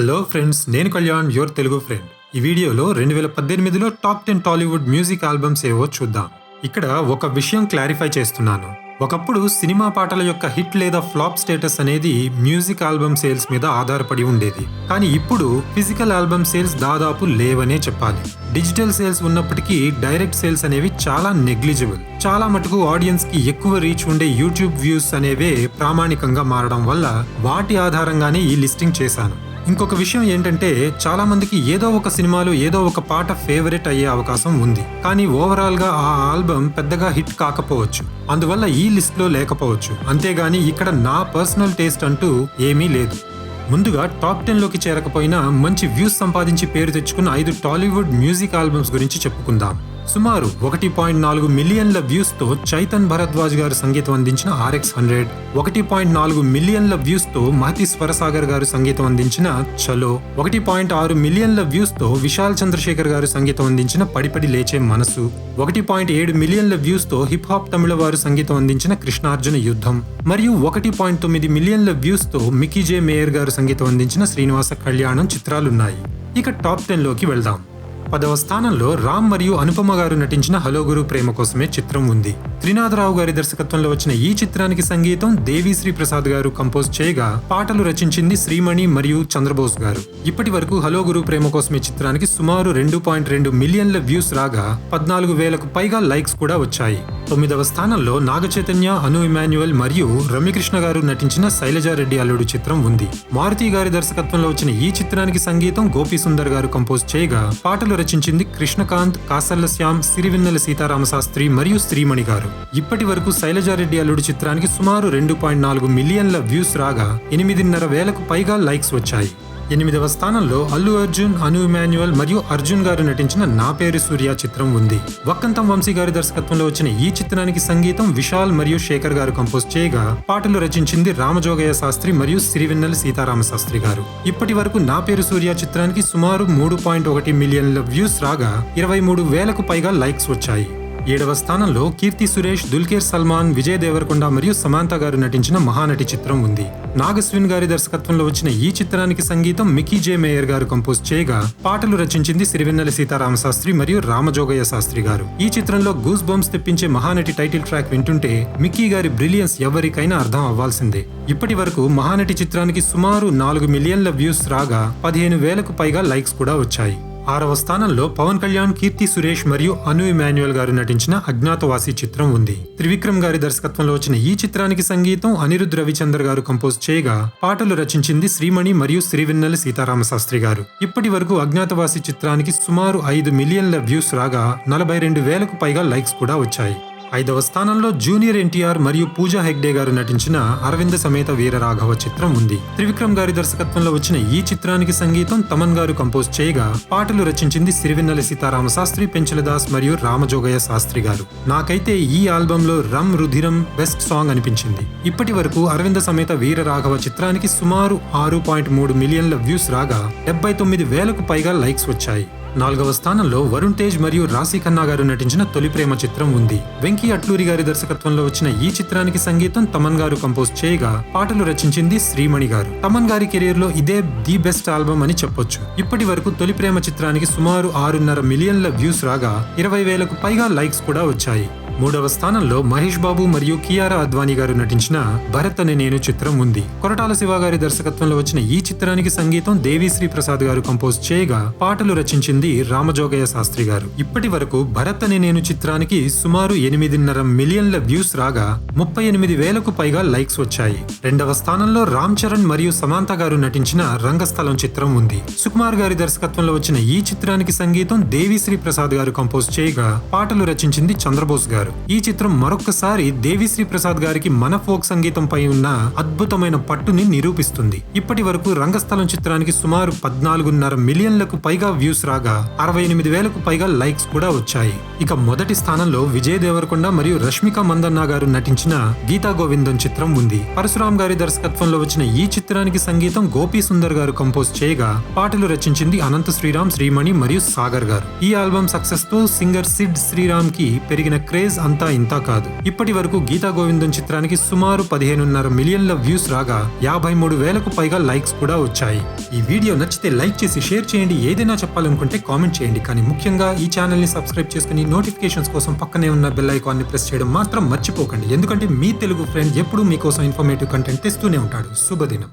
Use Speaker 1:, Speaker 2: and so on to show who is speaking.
Speaker 1: Hello friends నేను Kalyan your Telugu friend ఈ వీడియోలో రెండు వేల పద్దెనిమిదిలో top ten Tollywood music albums ఏవో చూద్దాం. ఇక్కడ ఒక విషయం క్లారిఫై చేస్తున్నాను. ఒకప్పుడు సినిమా పాటల యొక్క హిట్ లేదా ఫ్లాప్ స్టేటస్ అనేది మ్యూజిక్ ఆల్బమ్ సేల్స్ మీద ఆధారపడి ఉండేది. కానీ ఇప్పుడు ఫిజికల్ ఆల్బమ్ సేల్స్ దాదాపు లేవనే చెప్పాలి. డిజిటల్ సేల్స్ ఉన్నప్పటికీ డైరెక్ట్ సేల్స్ అనేవి చాలా నెగ్లిజిబుల్ చాలా మటుకు ఆడియన్స్కి ఎక్కువ రీచ్ ఉండే యూట్యూబ్ వ్యూస్ అనేవే ప్రామాణికంగా మారడం వల్ల వాటి ఆధారంగానే ఈ లిస్టింగ్ చేశాను. ఇంకొక విషయం ఏంటంటే చాలా మందికి ఏదో ఒక సినిమాలో ఏదో ఒక పాట ఫేవరెట్ అయ్యే అవకాశం ఉంది. కానీ ఓవరాల్గా ఆ ఆల్బమ్ పెద్దగా హిట్ కాకపోవచ్చు. అందువల్ల ఈ లిస్ట్లో లేకపోవచ్చు. అంతేగాని ఇక్కడ నా పర్సనల్ టేస్ట్ అంటూ ఏమీ లేదు. ముందుగా టాప్ టెన్లోకి చేరకపోయినా మంచి వ్యూస్ సంపాదించి పేరు తెచ్చుకున్న ఐదు టాలీవుడ్ మ్యూజిక్ ఆల్బమ్స్ గురించి చెప్పుకుందాం. సుమారు ఒకటి పాయింట్ నాలుగు మిలియన్ల వ్యూస్తో చైతన్ భరద్వాజ్ గారు సంగీతం అందించిన ఆర్ఎక్స్ హండ్రెడ్ ఒకటి పాయింట్ నాలుగు మిలియన్ల వ్యూస్తో మహతి స్వరసాగర్ గారు సంగీతం అందించిన చలో ఒకటి పాయింట్ ఆరు మిలియన్ల వ్యూస్తో విశాల్ చంద్రశేఖర్ గారు సంగీతం అందించిన పడిపడి లేచే మనసు ఒకటి పాయింట్ ఏడు మిలియన్ల వ్యూస్తో హిప్ హాప్ తమిళ వారు సంగీతం అందించిన కృష్ణార్జున యుద్ధం మరియు ఒకటి పాయింట్ తొమ్మిది మిలియన్ల వ్యూస్తో మికీ జే మేయర్ గారు సంగీతం అందించిన శ్రీనివాస కళ్యాణం చిత్రాలున్నాయి. ఇక టాప్ టెన్లోకి వెళ్దాం. పదవ స్థానంలో రామ్ మరియు అనుపమ గారు నటించిన హలో గురు ప్రేమ కోసమే చిత్రం ఉంది. త్రినాథరావు గారి దర్శకత్వంలో వచ్చిన ఈ చిత్రానికి సంగీతం దేవిశ్రీ ప్రసాద్ గారు కంపోజ్ చేయగా పాటలు రచించింది శ్రీమణి మరియు చంద్రబోస్ గారు. ఇప్పటి వరకు హలో గురు ప్రేమ కోసమే చిత్రానికి సుమారు రెండు పాయింట్ రెండు మిలియన్ల వ్యూస్ రాగా పద్నాలుగు వేలకు పైగా లైక్స్ కూడా వచ్చాయి. తొమ్మిదవ స్థానంలో నాగ చైతన్య ఇమాన్యువల్ మరియు రమ్యకృష్ణ గారు నటించిన శైలజారెడ్డి అల్లుడు చిత్రం ఉంది. మారుతి గారి దర్శకత్వంలో వచ్చిన ఈ చిత్రానికి సంగీతం గోపి సుందర్ గారు కంపోజ్ చేయగా పాటలు రచించింది కృష్ణకాంత్ కాసల్ల శ్యామ్ సిరివిన్నెల సీతారామశాస్త్రి మరియు శ్రీమణి గారు. ఇప్పటి వరకు శైలజారెడ్డి అల్లుడు చిత్రానికి సుమారు రెండు పాయింట్ నాలుగు మిలియన్ల వ్యూస్ రాగా ఎనిమిదిన్నర వేలకు పైగా లైక్స్ వచ్చాయి. ఎనిమిదవ స్థానంలో అల్లు అర్జున్ అను ఇమాన్యువల్ మరియు అర్జున్ గారు నటించిన నా పేరు సూర్య చిత్రం ఉంది. వక్కంతం వంశీ గారి దర్శకత్వంలో వచ్చిన ఈ చిత్రానికి సంగీతం విశాల్ మరియు శేఖర్ గారు కంపోజ్ చేయగా పాటలు రచించింది రామజోగయ్య శాస్త్రి మరియు సిరివెన్నెల సీతారామ శాస్త్రి గారు. ఇప్పటి వరకు నా పేరు సూర్య చిత్రానికి సుమారు మూడు పాయింట్ ఒకటి మిలియన్ల వ్యూస్ రాగా ఇరవై మూడు వేలకు పైగా లైక్స్ వచ్చాయి. ఏడవ స్థానంలో కీర్తి సురేష్ దుల్కేర్ సల్మాన్ విజయ్ దేవరకొండ మరియు సమాంత గారు నటించిన మహానటి చిత్రం ఉంది. నాగస్విన్ గారి దర్శకత్వంలో వచ్చిన ఈ చిత్రానికి సంగీతం మికీ జే మేయర్ గారు కంపోజ్ చేయగా పాటలు రచించింది సిరివెన్నెల సీతారామ శాస్త్రి మరియు రామజోగయ్య శాస్త్రి గారు. ఈ చిత్రంలో గూస్ బంప్స్ తెప్పించే మహానటి టైటిల్ ట్రాక్ వింటుంటే మిక్కీ గారి బ్రిలియన్స్ ఎవరికైనా అర్థం అవ్వాల్సిందే. ఇప్పటి వరకు మహానటి చిత్రానికి సుమారు నాలుగు మిలియన్ల వ్యూస్ రాగా పదిహేను వేలకు పైగా లైక్స్ కూడా వచ్చాయి. ఆరవ స్థానంలో పవన్ కళ్యాణ్ కీర్తి సురేష్ మరియు అను ఇమాన్యుయల్ గారు నటించిన అజ్ఞాతవాసి చిత్రం ఉంది. త్రివిక్రమ్ గారి దర్శకత్వంలో వచ్చిన ఈ చిత్రానికి సంగీతం అనిరుద్ రవిచందర్ గారు కంపోజ్ చేయగా పాటలు రచించింది శ్రీమణి మరియు శ్రీవెన్నెల సీతారామ శాస్త్రి గారు. ఇప్పటి వరకు అజ్ఞాతవాసి చిత్రానికి సుమారు ఐదు మిలియన్ల వ్యూస్ రాగా నలభై రెండు వేలకు పైగా లైక్స్ కూడా వచ్చాయి. ఐదవ స్థానంలో జూనియర్ ఎన్టీఆర్ మరియు పూజా హెగ్డే గారు నటించిన అరవింద సమేత వీరరాఘవ చిత్రం ఉంది. త్రివిక్రమ్ గారి దర్శకత్వంలో వచ్చిన ఈ చిత్రానికి సంగీతం తమన్ గారు కంపోజ్ చేయగా పాటలు రచించింది సిరివెన్నెల సీతారామ శాస్త్రి పెంచలదాస్ మరియు రామజోగయ్య శాస్త్రి గారు. నాకైతే ఈ ఆల్బమ్లో రమ్ రుధిరం బెస్ట్ సాంగ్ అనిపించింది. ఇప్పటి వరకు అరవింద సమేత వీరరాఘవ చిత్రానికి సుమారు ఆరు పాయింట్ మూడు మిలియన్ల వ్యూస్ రాగా డెబ్బై తొమ్మిది వేలకు పైగా లైక్స్ వచ్చాయి. నాలుగవ స్థానంలో వరుణ్ తేజ్ మరియు రాశి ఖన్నా గారు నటించిన తొలి ప్రేమ చిత్రం ఉంది. వెంకీ అట్లూరి గారి దర్శకత్వంలో వచ్చిన ఈ చిత్రానికి సంగీతం తమన్ గారు కంపోజ్ చేయగా పాటలు రచించింది శ్రీమణి గారు. తమన్ గారి కెరీర్లో ఇదే ది బెస్ట్ ఆల్బమ్ అని చెప్పొచ్చు. ఇప్పటి వరకు తొలి ప్రేమ చిత్రానికి సుమారు ఆరున్నర మిలియన్ల వ్యూస్ రాగా ఇరవై వేలకు పైగా లైక్స్ కూడా వచ్చాయి. మూడవ స్థానంలో మహేష్ బాబు మరియు కియారా అద్వానీ గారు నటించిన భరత్ అనే నేను చిత్రం ఉంది. కొరటాల శివ గారి దర్శకత్వంలో వచ్చిన ఈ చిత్రానికి సంగీతం దేవిశ్రీ ప్రసాద్ గారు కంపోజ్ చేయగా పాటలు రచించింది రామజోగయ్య శాస్త్రి గారు. ఇప్పటి వరకు భరత్ అనే నేను చిత్రానికి సుమారు ఎనిమిదిన్నర మిలియన్ల వ్యూస్ రాగా ముప్పై ఎనిమిది వేలకు పైగా లైక్స్ వచ్చాయి. రెండవ స్థానంలో రామ్ చరణ్ మరియు సమాంత గారు నటించిన రంగస్థలం చిత్రం ఉంది. సుకుమార్ గారి దర్శకత్వంలో వచ్చిన ఈ చిత్రానికి సంగీతం దేవిశ్రీ ప్రసాద్ గారు కంపోజ్ చేయగా పాటలు రచించింది చంద్రబోస్ గారు. ఈ చిత్రం మరొకసారి దేవిశ్రీ ప్రసాద్ గారికి మన ఫోక్ సంగీతంపై ఉన్న అద్భుతమైన పట్టుని నిరూపిస్తుంది. ఇప్పటి వరకు రంగస్థలం చిత్రానికి సుమారు పద్నాలుగున్నర మిలియన్లకు పైగా వ్యూస్ రాగా అరవై ఎనిమిది వేలకు పైగా లైక్స్ కూడా వచ్చాయి. ఇక మొదటి స్థానంలో విజయ్ దేవరకొండ మరియు రష్మిక మందన్న గారు నటించిన గీతా గోవిందం చిత్రం ఉంది. పరశురామ్ గారి దర్శకత్వంలో వచ్చిన ఈ చిత్రానికి సంగీతం గోపీ సుందర్ గారు కంపోజ్ చేయగా పాటలు రచించింది అనంత శ్రీరామ్ శ్రీమణి మరియు సాగర్ గారు. ఈ ఆల్బమ్ సక్సెస్తో సింగర్ సిడ్ శ్రీరామ్కి పెరిగిన క్రేజ్ అంతా ఇంతా కాదు. ఇప్పటి వరకు గీతా గోవిందం చిత్రానికి సుమారు పదిహేనున్నర మిలియన్ల వ్యూస్ రాగా యాభై మూడు వేలకు పైగా లైక్స్ కూడా వచ్చాయి. ఈ వీడియో నచ్చితే లైక్ చేసి షేర్ చేయండి. ఏదైనా చెప్పాలనుకుంటే కామెంట్ చేయండి. కానీ ముఖ్యంగా ఈ ఛానల్ని సబ్స్క్రైబ్ చేసుకుని నోటిఫికేషన్స్ కోసం పక్కనే ఉన్న బెల్ ఐకాన్ని ప్రెస్ చేయడం మాత్రం మర్చిపోకండి. ఎందుకంటే మీ తెలుగు ఫ్రెండ్ ఎప్పుడూ మీకోసం ఇన్ఫర్మేటివ్ కంటెంట్ తెస్తూనే ఉంటాడు. శుభదినం.